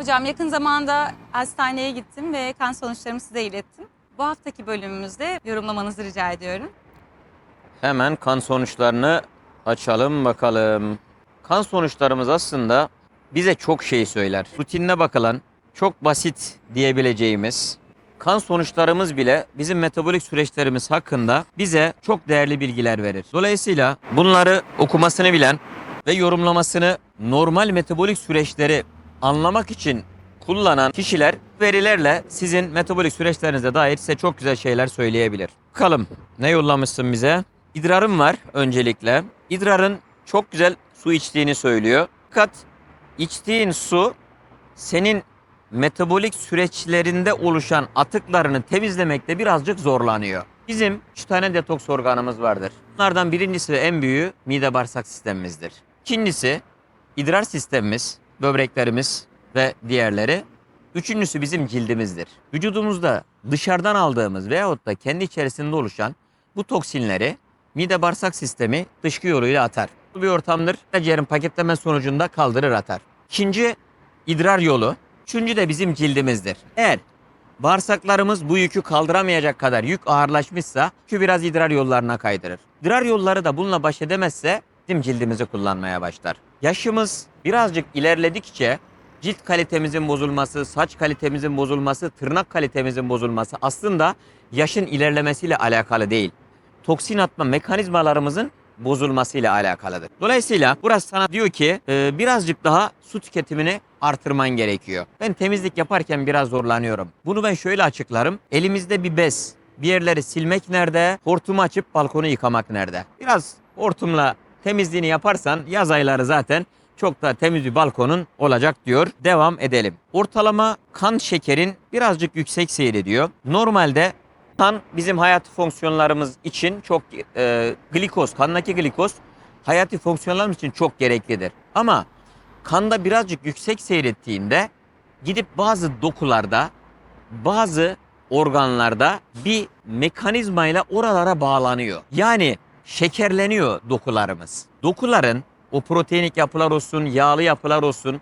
Hocam yakın zamanda hastaneye gittim ve kan sonuçlarımı size ilettim. Bu haftaki bölümümüzde yorumlamanızı rica ediyorum. Hemen kan sonuçlarını açalım bakalım. Kan sonuçlarımız aslında bize çok şey söyler. Rutinine bakılan, çok basit diyebileceğimiz kan sonuçlarımız bile bizim metabolik süreçlerimiz hakkında bize çok değerli bilgiler verir. Dolayısıyla bunları okumasını bilen ve yorumlamasını normal metabolik süreçleri anlamak için kullanan kişiler verilerle sizin metabolik süreçlerinize dair size çok güzel şeyler söyleyebilir. Bakalım ne yollamışsın bize? İdrarım var öncelikle. İdrarın çok güzel su içtiğini söylüyor. Fakat içtiğin su senin metabolik süreçlerinde oluşan atıklarını temizlemekte birazcık zorlanıyor. Bizim 3 tane detoks organımız vardır. Bunlardan birincisi ve en büyüğü mide bağırsak sistemimizdir. İkincisi idrar sistemimiz, böbreklerimiz ve diğerleri. Üçüncüsü bizim cildimizdir. Vücudumuzda dışarıdan aldığımız veyahut da kendi içerisinde oluşan bu toksinleri mide bağırsak sistemi dışkı yoluyla atar. Bu bir ortamdır. Ciğerin paketleme sonucunda kaldırır atar. İkinci idrar yolu. Üçüncü de bizim cildimizdir. Eğer bağırsaklarımız bu yükü kaldıramayacak kadar yük ağırlaşmışsa ki biraz idrar yollarına kaydırır. İdrar yolları da bununla baş edemezse bizim cildimizi kullanmaya başlar. Yaşımız birazcık ilerledikçe cilt kalitemizin bozulması, saç kalitemizin bozulması, tırnak kalitemizin bozulması aslında yaşın ilerlemesiyle alakalı değil. Toksin atma mekanizmalarımızın bozulmasıyla alakalıdır. Dolayısıyla burası sana diyor ki e, birazcık daha su tüketimini artırman gerekiyor. Ben temizlik yaparken biraz zorlanıyorum. Bunu ben şöyle açıklarım. Elimizde bir bez, bir yerleri silmek nerede, hortumu açıp balkonu yıkamak nerede? Biraz hortumla temizliğini yaparsan yaz ayları zaten çok da temiz bir balkonun olacak diyor. Devam edelim. Ortalama kan şekerin birazcık yüksek seyrediyor. Normalde kan bizim hayati fonksiyonlarımız için çok e, glikoz, kandaki glikoz hayati fonksiyonlarımız için çok gereklidir. Ama kanda birazcık yüksek seyrettiğinde gidip bazı dokularda, bazı organlarda bir mekanizmayla oralara bağlanıyor. Yani şekerleniyor dokularımız. Dokuların o proteinik yapılar olsun, yağlı yapılar olsun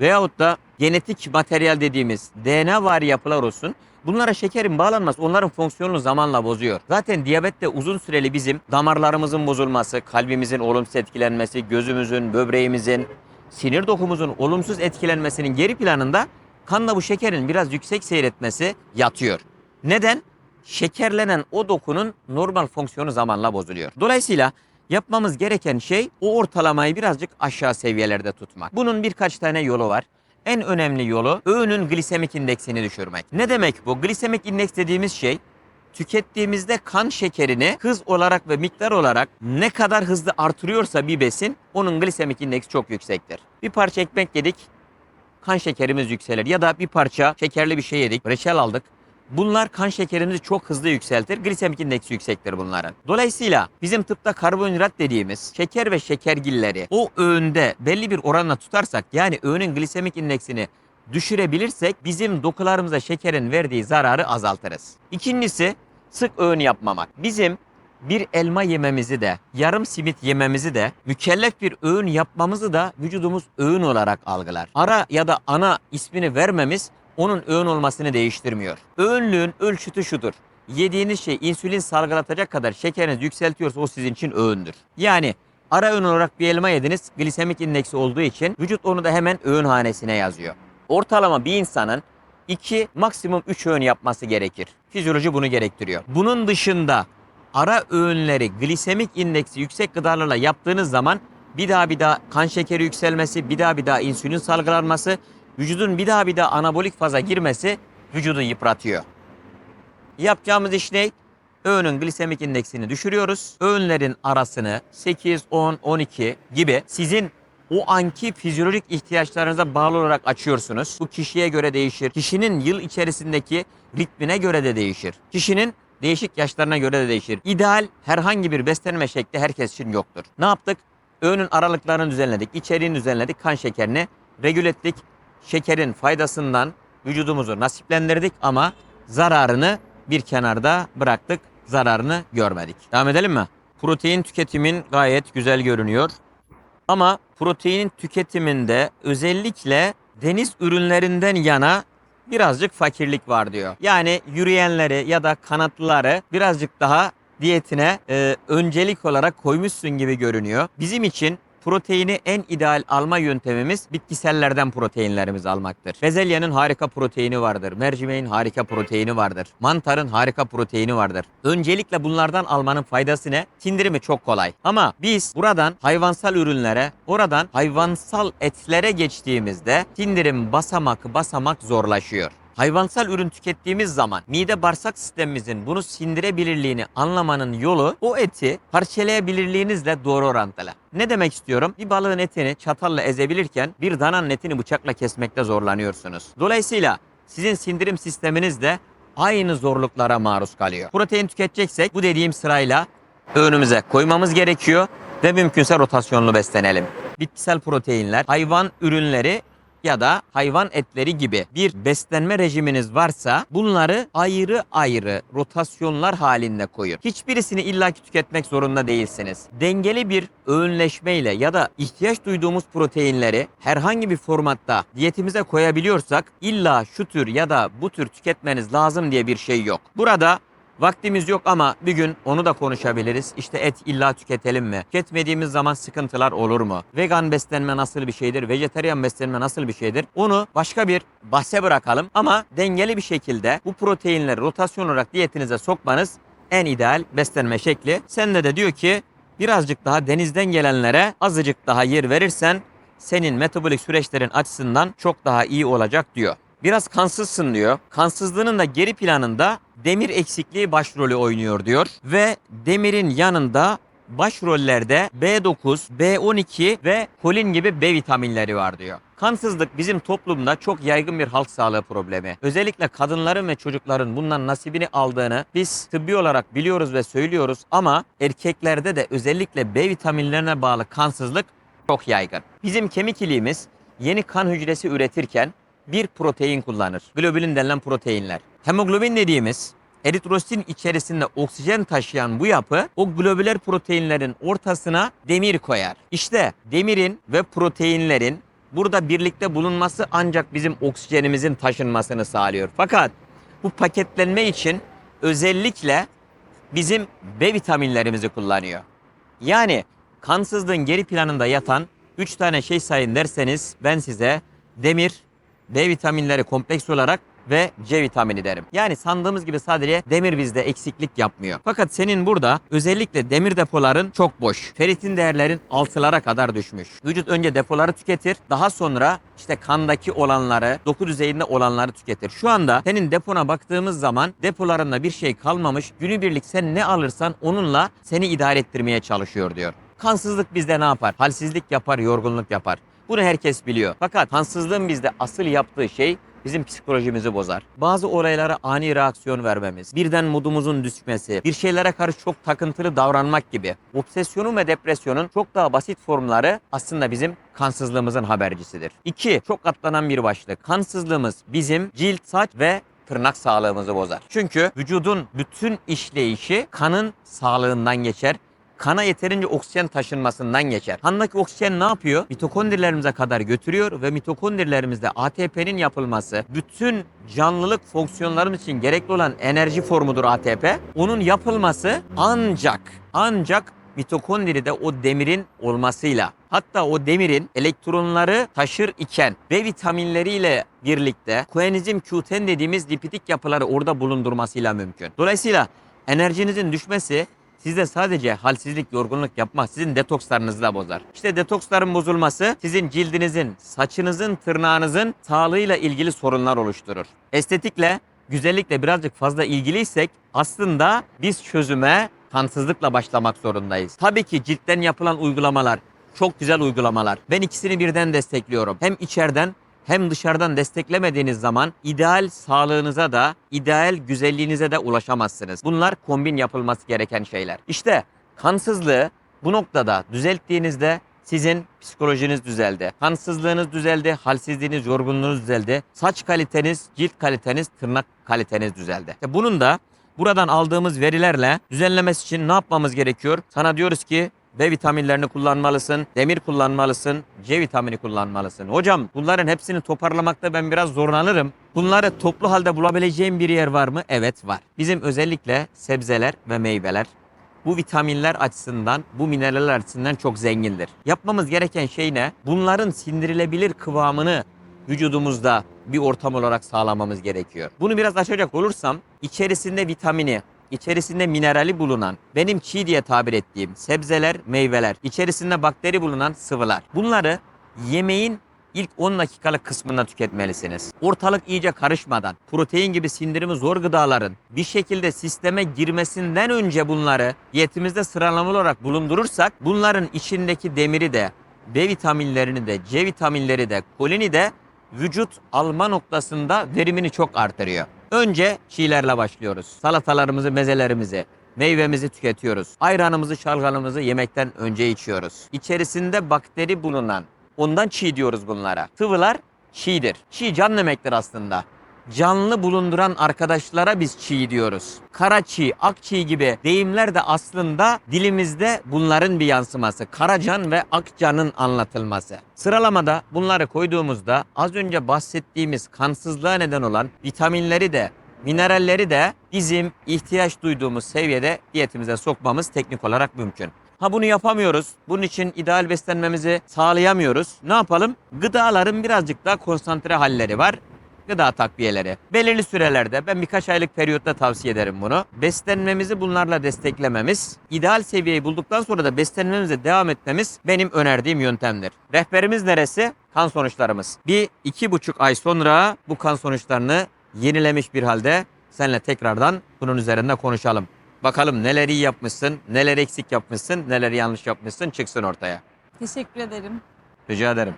veyahut da genetik materyal dediğimiz DNA var yapılar olsun Bunlara şekerin bağlanması onların fonksiyonunu zamanla bozuyor. Zaten diyabette uzun süreli bizim damarlarımızın bozulması, kalbimizin olumsuz etkilenmesi, gözümüzün, böbreğimizin, sinir dokumuzun olumsuz etkilenmesinin geri planında kanla bu şekerin biraz yüksek seyretmesi yatıyor. Neden? Şekerlenen o dokunun normal fonksiyonu zamanla bozuluyor. Dolayısıyla yapmamız gereken şey o ortalamayı birazcık aşağı seviyelerde tutmak. Bunun birkaç tane yolu var. En önemli yolu öğünün glisemik indeksini düşürmek. Ne demek bu? Glisemik indeks dediğimiz şey tükettiğimizde kan şekerini hız olarak ve miktar olarak ne kadar hızlı artırıyorsa bir besin onun glisemik indeksi çok yüksektir. Bir parça ekmek yedik kan şekerimiz yükselir ya da bir parça şekerli bir şey yedik reçel aldık Bunlar kan şekerimizi çok hızlı yükseltir. Glisemik indeksi yüksektir bunların. Dolayısıyla bizim tıpta karbonhidrat dediğimiz şeker ve şekergilleri o öğünde belli bir oranla tutarsak yani öğünün glisemik indeksini düşürebilirsek bizim dokularımıza şekerin verdiği zararı azaltırız. İkincisi sık öğün yapmamak. Bizim bir elma yememizi de, yarım simit yememizi de, mükellef bir öğün yapmamızı da vücudumuz öğün olarak algılar. Ara ya da ana ismini vermemiz onun öğün olmasını değiştirmiyor. Öğünlüğün ölçütü şudur. Yediğiniz şey insülin salgılatacak kadar şekeriniz yükseltiyorsa o sizin için öğündür. Yani ara öğün olarak bir elma yediniz glisemik indeksi olduğu için vücut onu da hemen öğün hanesine yazıyor. Ortalama bir insanın 2 maksimum 3 öğün yapması gerekir. Fizyoloji bunu gerektiriyor. Bunun dışında ara öğünleri glisemik indeksi yüksek gıdalarla yaptığınız zaman bir daha bir daha kan şekeri yükselmesi, bir daha bir daha insülin salgılanması vücudun bir daha bir daha anabolik faza girmesi vücudu yıpratıyor. Yapacağımız iş ne? Öğünün glisemik indeksini düşürüyoruz. Öğünlerin arasını 8, 10, 12 gibi sizin o anki fizyolojik ihtiyaçlarınıza bağlı olarak açıyorsunuz. Bu kişiye göre değişir. Kişinin yıl içerisindeki ritmine göre de değişir. Kişinin değişik yaşlarına göre de değişir. İdeal herhangi bir beslenme şekli herkes için yoktur. Ne yaptık? Öğünün aralıklarını düzenledik, içeriğini düzenledik, kan şekerini regüle ettik şekerin faydasından vücudumuzu nasiplendirdik ama zararını bir kenarda bıraktık. Zararını görmedik. Devam edelim mi? Protein tüketimin gayet güzel görünüyor. Ama proteinin tüketiminde özellikle deniz ürünlerinden yana birazcık fakirlik var diyor. Yani yürüyenleri ya da kanatlıları birazcık daha diyetine e, öncelik olarak koymuşsun gibi görünüyor. Bizim için proteini en ideal alma yöntemimiz bitkisellerden proteinlerimizi almaktır. Bezelyenin harika proteini vardır. Mercimeğin harika proteini vardır. Mantarın harika proteini vardır. Öncelikle bunlardan almanın faydası ne? Sindirimi çok kolay. Ama biz buradan hayvansal ürünlere, oradan hayvansal etlere geçtiğimizde sindirim basamak basamak zorlaşıyor. Hayvansal ürün tükettiğimiz zaman mide bağırsak sistemimizin bunu sindirebilirliğini anlamanın yolu o eti parçalayabilirliğinizle doğru orantılı. Ne demek istiyorum? Bir balığın etini çatalla ezebilirken bir dananın etini bıçakla kesmekte zorlanıyorsunuz. Dolayısıyla sizin sindirim sisteminiz de aynı zorluklara maruz kalıyor. Protein tüketeceksek bu dediğim sırayla önümüze koymamız gerekiyor ve mümkünse rotasyonlu beslenelim. Bitkisel proteinler, hayvan ürünleri ya da hayvan etleri gibi bir beslenme rejiminiz varsa bunları ayrı ayrı rotasyonlar halinde koyun. Hiçbirisini illaki tüketmek zorunda değilsiniz. Dengeli bir öğünleşmeyle ya da ihtiyaç duyduğumuz proteinleri herhangi bir formatta diyetimize koyabiliyorsak illa şu tür ya da bu tür tüketmeniz lazım diye bir şey yok. Burada Vaktimiz yok ama bir gün onu da konuşabiliriz. İşte et illa tüketelim mi? Tüketmediğimiz zaman sıkıntılar olur mu? Vegan beslenme nasıl bir şeydir? Vejeteryan beslenme nasıl bir şeydir? Onu başka bir bahse bırakalım ama dengeli bir şekilde bu proteinleri rotasyon olarak diyetinize sokmanız en ideal beslenme şekli. Sende de diyor ki birazcık daha denizden gelenlere azıcık daha yer verirsen senin metabolik süreçlerin açısından çok daha iyi olacak diyor. Biraz kansızsın diyor. Kansızlığının da geri planında demir eksikliği başrolü oynuyor diyor. Ve demirin yanında başrollerde B9, B12 ve kolin gibi B vitaminleri var diyor. Kansızlık bizim toplumda çok yaygın bir halk sağlığı problemi. Özellikle kadınların ve çocukların bundan nasibini aldığını biz tıbbi olarak biliyoruz ve söylüyoruz ama erkeklerde de özellikle B vitaminlerine bağlı kansızlık çok yaygın. Bizim kemik iliğimiz yeni kan hücresi üretirken bir protein kullanır. Globulin denilen proteinler. Hemoglobin dediğimiz eritrositin içerisinde oksijen taşıyan bu yapı o globüler proteinlerin ortasına demir koyar. İşte demirin ve proteinlerin burada birlikte bulunması ancak bizim oksijenimizin taşınmasını sağlıyor. Fakat bu paketlenme için özellikle bizim B vitaminlerimizi kullanıyor. Yani kansızlığın geri planında yatan 3 tane şey sayın derseniz ben size demir, B vitaminleri kompleks olarak ve C vitamini derim. Yani sandığımız gibi sadece demir bizde eksiklik yapmıyor. Fakat senin burada özellikle demir depoların çok boş. Ferritin değerlerin altılara kadar düşmüş. Vücut önce depoları tüketir. Daha sonra işte kandaki olanları, doku düzeyinde olanları tüketir. Şu anda senin depona baktığımız zaman depolarında bir şey kalmamış. Günübirlik sen ne alırsan onunla seni idare ettirmeye çalışıyor diyor. Kansızlık bizde ne yapar? Halsizlik yapar, yorgunluk yapar. Bunu herkes biliyor. Fakat kansızlığın bizde asıl yaptığı şey bizim psikolojimizi bozar. Bazı olaylara ani reaksiyon vermemiz, birden modumuzun düşmesi, bir şeylere karşı çok takıntılı davranmak gibi. Obsesyonun ve depresyonun çok daha basit formları aslında bizim kansızlığımızın habercisidir. İki, çok katlanan bir başlık. Kansızlığımız bizim cilt, saç ve tırnak sağlığımızı bozar. Çünkü vücudun bütün işleyişi kanın sağlığından geçer kana yeterince oksijen taşınmasından geçer. Kandaki oksijen ne yapıyor? Mitokondrilerimize kadar götürüyor ve mitokondrilerimizde ATP'nin yapılması bütün canlılık fonksiyonlarımız için gerekli olan enerji formudur ATP. Onun yapılması ancak ancak mitokondride o demirin olmasıyla hatta o demirin elektronları taşır iken B vitaminleriyle birlikte koenzim Q10 dediğimiz lipidik yapıları orada bulundurmasıyla mümkün. Dolayısıyla enerjinizin düşmesi Sizde sadece halsizlik, yorgunluk yapmaz. Sizin detokslarınızı da bozar. İşte detoksların bozulması sizin cildinizin, saçınızın, tırnağınızın sağlığıyla ilgili sorunlar oluşturur. Estetikle, güzellikle birazcık fazla ilgiliysek aslında biz çözüme kansızlıkla başlamak zorundayız. Tabii ki ciltten yapılan uygulamalar çok güzel uygulamalar. Ben ikisini birden destekliyorum. Hem içeriden hem dışarıdan desteklemediğiniz zaman ideal sağlığınıza da, ideal güzelliğinize de ulaşamazsınız. Bunlar kombin yapılması gereken şeyler. İşte kansızlığı bu noktada düzelttiğinizde sizin psikolojiniz düzeldi. Kansızlığınız düzeldi, halsizliğiniz, yorgunluğunuz düzeldi. Saç kaliteniz, cilt kaliteniz, tırnak kaliteniz düzeldi. İşte bunun da buradan aldığımız verilerle düzenlemesi için ne yapmamız gerekiyor? Sana diyoruz ki B vitaminlerini kullanmalısın, demir kullanmalısın, C vitamini kullanmalısın. Hocam bunların hepsini toparlamakta ben biraz zorlanırım. Bunları toplu halde bulabileceğim bir yer var mı? Evet var. Bizim özellikle sebzeler ve meyveler bu vitaminler açısından, bu mineraller açısından çok zengindir. Yapmamız gereken şey ne? Bunların sindirilebilir kıvamını vücudumuzda bir ortam olarak sağlamamız gerekiyor. Bunu biraz açacak olursam içerisinde vitamini, içerisinde minerali bulunan, benim çiğ diye tabir ettiğim sebzeler, meyveler, içerisinde bakteri bulunan sıvılar. Bunları yemeğin ilk 10 dakikalık kısmında tüketmelisiniz. Ortalık iyice karışmadan, protein gibi sindirimi zor gıdaların bir şekilde sisteme girmesinden önce bunları diyetimizde sıralamalı olarak bulundurursak bunların içindeki demiri de, B vitaminlerini de, C vitaminleri de, kolini de vücut alma noktasında verimini çok artırıyor. Önce çiğlerle başlıyoruz. Salatalarımızı, mezelerimizi, meyvemizi tüketiyoruz. Ayranımızı, şalgamımızı yemekten önce içiyoruz. İçerisinde bakteri bulunan, ondan çiğ diyoruz bunlara. Sıvılar çiğdir. Çiğ can demektir aslında. Canlı bulunduran arkadaşlara biz çiğ diyoruz. Kara çiğ, ak çiğ gibi deyimler de aslında dilimizde bunların bir yansıması. Karacan ve akcanın anlatılması. Sıralamada bunları koyduğumuzda az önce bahsettiğimiz kansızlığa neden olan vitaminleri de mineralleri de bizim ihtiyaç duyduğumuz seviyede diyetimize sokmamız teknik olarak mümkün. Ha bunu yapamıyoruz. Bunun için ideal beslenmemizi sağlayamıyoruz. Ne yapalım? Gıdaların birazcık daha konsantre halleri var. Gıda takviyeleri. Belirli sürelerde ben birkaç aylık periyotta tavsiye ederim bunu. Beslenmemizi bunlarla desteklememiz, ideal seviyeyi bulduktan sonra da beslenmemize devam etmemiz benim önerdiğim yöntemdir. Rehberimiz neresi? Kan sonuçlarımız. Bir iki buçuk ay sonra bu kan sonuçlarını yenilemiş bir halde seninle tekrardan bunun üzerinde konuşalım. Bakalım neler iyi yapmışsın, neler eksik yapmışsın, neler yanlış yapmışsın çıksın ortaya. Teşekkür ederim. Rica ederim.